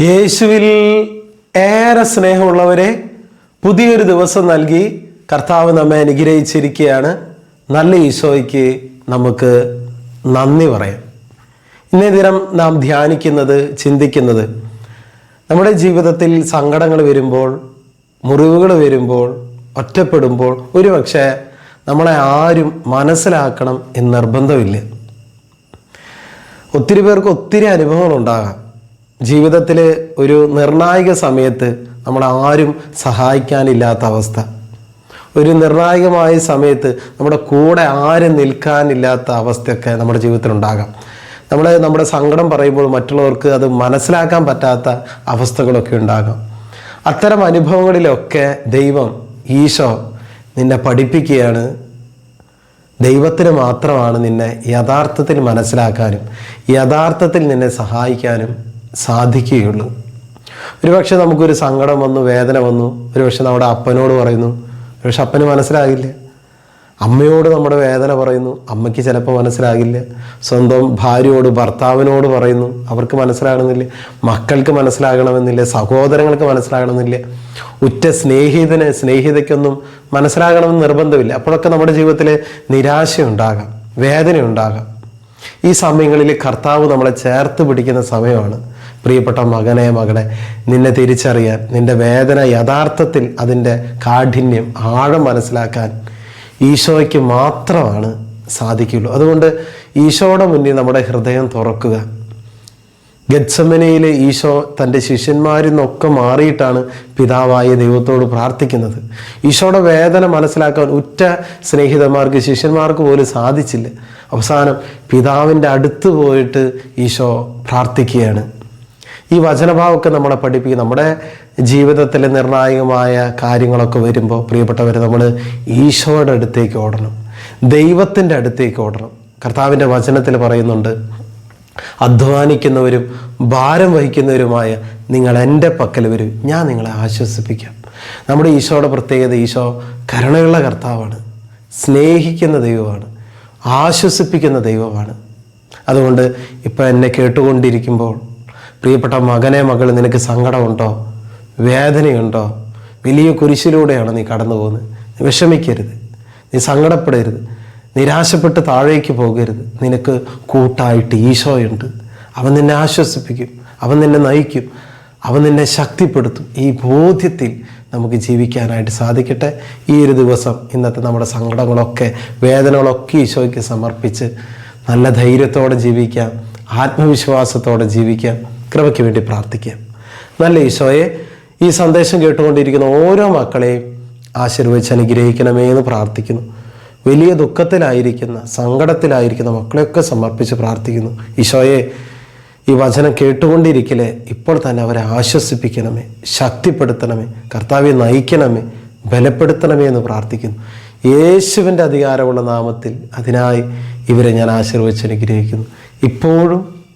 യേശുവിൽ ഏറെ സ്നേഹമുള്ളവരെ പുതിയൊരു ദിവസം നൽകി കർത്താവ് നമ്മെ അനുഗ്രഹിച്ചിരിക്കുകയാണ്. നല്ല ഈശോയ്ക്ക് നമുക്ക് നന്ദി പറയാം. ഇന്നേ ദിനം നാം ധ്യാനിക്കുന്നത് ചിന്തിക്കുന്നത് നമ്മുടെ ജീവിതത്തിൽ സങ്കടങ്ങൾ വരുമ്പോൾ മുറിവുകൾ വരുമ്പോൾ ഒറ്റപ്പെടുമ്പോൾ ഒരുപക്ഷെ നമ്മളെ ആരും മനസ്സിലാക്കണം എന്ന് നിർബന്ധമില്ല. ഒത്തിരി പേർക്ക് ഒത്തിരി അനുഭവങ്ങളുണ്ടാകാം. ജീവിതത്തിൽ ഒരു നിർണായക സമയത്ത് നമ്മൾ ആരും സഹായിക്കാനില്ലാത്ത അവസ്ഥ. ഒരു നിർണായകമായ സമയത്ത് നമ്മുടെ കൂടെ ആരും നിൽക്കാനില്ലാത്ത അവസ്ഥയൊക്കെ നമ്മുടെ ജീവിതത്തിൽ ഉണ്ടാകാം നമ്മൾ നമ്മുടെ സങ്കടം പറയുമ്പോൾ മറ്റുള്ളവർക്ക് അത് മനസ്സിലാക്കാൻ പറ്റാത്ത അവസ്ഥകളൊക്കെ ഉണ്ടാകാം. അത്തരം അനുഭവങ്ങളിലൊക്കെ ദൈവം ഈശോ നിന്നെ പഠിപ്പിക്കുകയാണ്. ദൈവത്തിന് മാത്രമാണ് നിന്നെ യഥാർത്ഥത്തിൽ മനസ്സിലാക്കാനും യഥാർത്ഥത്തിൽ നിന്നെ സഹായിക്കാനും സാധിക്കുകയുള്ളൂ. ഒരുപക്ഷെ നമുക്കൊരു സങ്കടം വന്നു വേദന വന്നു ഒരുപക്ഷെ നമ്മുടെ അപ്പനോട് പറയുന്നു ഒരുപക്ഷെ അപ്പന് മനസ്സിലാകില്ല. അമ്മയോട് നമ്മുടെ വേദന പറയുന്നു അമ്മയ്ക്ക് ചിലപ്പോൾ മനസ്സിലാകില്ല. സ്വന്തം ഭാര്യയോട് ഭർത്താവിനോട് പറയുന്നു അവർക്ക് മനസ്സിലാകണമെന്നില്ല. മക്കൾക്ക് മനസ്സിലാകണമെന്നില്ല സഹോദരങ്ങൾക്ക് മനസ്സിലാകണമെന്നില്ല. ഉറ്റ സ്നേഹിതന് സ്നേഹിതയ്ക്കൊന്നും മനസ്സിലാകണമെന്ന് നിർബന്ധമില്ല. അപ്പോഴൊക്കെ നമ്മുടെ ജീവിതത്തിൽ നിരാശയുണ്ടാകാം വേദനയുണ്ടാകാം. ഈ സമയങ്ങളിൽ കർത്താവ് നമ്മളെ ചേർത്ത് പിടിക്കുന്ന സമയമാണ്. പ്രിയപ്പെട്ട മകനെ മകളെ നിന്നെ തിരിച്ചറിയാൻ നിന്റെ വേദന യഥാർത്ഥത്തിൽ അതിന്റെ കാഠിന്യം ആഴം മനസ്സിലാക്കാൻ ഈശോയ്ക്ക് മാത്രമാണ് സാധിക്കുള്ളൂ അതുകൊണ്ട് ഈശോയുടെ മുന്നിൽ നമ്മുടെ ഹൃദയം തുറക്കുക. ഗത്സമനയിലെ ഈശോ തന്റെ ശിഷ്യന്മാരിൽ നിന്നൊക്കെ മാറിയിട്ടാണ് പിതാവായ ദൈവത്തോട് പ്രാർത്ഥിക്കുന്നത്. ഈശോയുടെ വേദന മനസ്സിലാക്കാൻ ഉറ്റ സ്നേഹിതന്മാർക്ക് ശിഷ്യന്മാർക്ക് പോലും സാധിച്ചില്ല. അവസാനം പിതാവിന്റെ അടുത്ത് പോയിട്ട് ഈശോ പ്രാർത്ഥിക്കുകയാണ്. ഈ വചനഭാവമൊക്കെ നമ്മളെ പഠിപ്പിക്കും. നമ്മുടെ ജീവിതത്തിലെ നിർണായകമായ കാര്യങ്ങളൊക്കെ വരുമ്പോൾ പ്രിയപ്പെട്ടവർ നമ്മൾ ഈശോയുടെ അടുത്തേക്ക് ഓടണം. ദൈവത്തിന്റെ അടുത്തേക്ക് ഓടണം. കർത്താവിന്റെ വചനത്തിൽ പറയുന്നുണ്ട് അധ്വാനിക്കുന്നവരും ഭാരം വഹിക്കുന്നവരുമായ നിങ്ങൾ എന്റെ പക്കൽ വരും. ഞാൻ നിങ്ങളെ ആശ്വസിപ്പിക്കാം. നമ്മുടെ ഈശോയുടെ പ്രത്യേകത ഈശോ കരുണയുള്ള കർത്താവാണ്. സ്നേഹിക്കുന്ന ദൈവമാണ്. ആശ്വസിപ്പിക്കുന്ന ദൈവമാണ്. അതുകൊണ്ട് ഇപ്പം എന്നെ കേട്ടുകൊണ്ടിരിക്കുമ്പോൾ പ്രിയപ്പെട്ട മകനെ മകൾ നിനക്ക് സങ്കടമുണ്ടോ? വേദനയുണ്ടോ? വലിയ കുരിശിലൂടെയാണ് നീ കടന്നു പോകുന്നത് നീ വിഷമിക്കരുത്. നീ സങ്കടപ്പെടരുത്. നിരാശപ്പെട്ട് താഴേക്ക് പോകരുത്. നിനക്ക് കൂട്ടായിട്ട് ഈശോയുണ്ട്. അവൻ നിന്നെ ആശ്വസിപ്പിക്കും. അവൻ നിന്നെ നയിക്കും. അവൻ നിന്നെ ശക്തിപ്പെടുത്തും. ഈ ബോധ്യത്തിൽ നമുക്ക് ജീവിക്കാനായിട്ട് സാധിക്കട്ടെ. ഈ ഒരു ദിവസം ഇന്നത്തെ നമ്മുടെ സങ്കടങ്ങളൊക്കെ വേദനകളൊക്കെ ഈശോയ്ക്ക് സമർപ്പിച്ച് നല്ല ധൈര്യത്തോടെ ജീവിക്കാം. ആത്മവിശ്വാസത്തോടെ ജീവിക്കാം. കൃപയ്ക്ക് വേണ്ടി പ്രാർത്ഥിക്കാം. നല്ല ഈശോയെ ഈ സന്ദേശം കേട്ടുകൊണ്ടിരിക്കുന്ന ഓരോ മക്കളെയും ആശീർവദിച്ച് അനുഗ്രഹിക്കണമേ എന്ന് പ്രാർത്ഥിക്കുന്നു. വലിയ ദുഃഖത്തിലായിരിക്കുന്ന സങ്കടത്തിലായിരിക്കുന്ന മക്കളെയൊക്കെ സമർപ്പിച്ച് പ്രാർത്ഥിക്കുന്നു. ഈശോയെ ഈ വചനം കേട്ടുകൊണ്ടിരിക്കലേ ഇപ്പോൾ തന്നെ അവരെ ആശ്വസിപ്പിക്കണമേ ശക്തിപ്പെടുത്തണമേ കർത്താവെ നയിക്കണമേ ബലപ്പെടുത്തണമേ എന്ന് പ്രാർത്ഥിക്കുന്നു. യേശുവിന്റെ അധികാരമുള്ള നാമത്തിൽ അതിനായി ഇവരെ ഞാൻ ആശീർവദിച്ച് അനുഗ്രഹിക്കുന്നു. ഇപ്പോഴും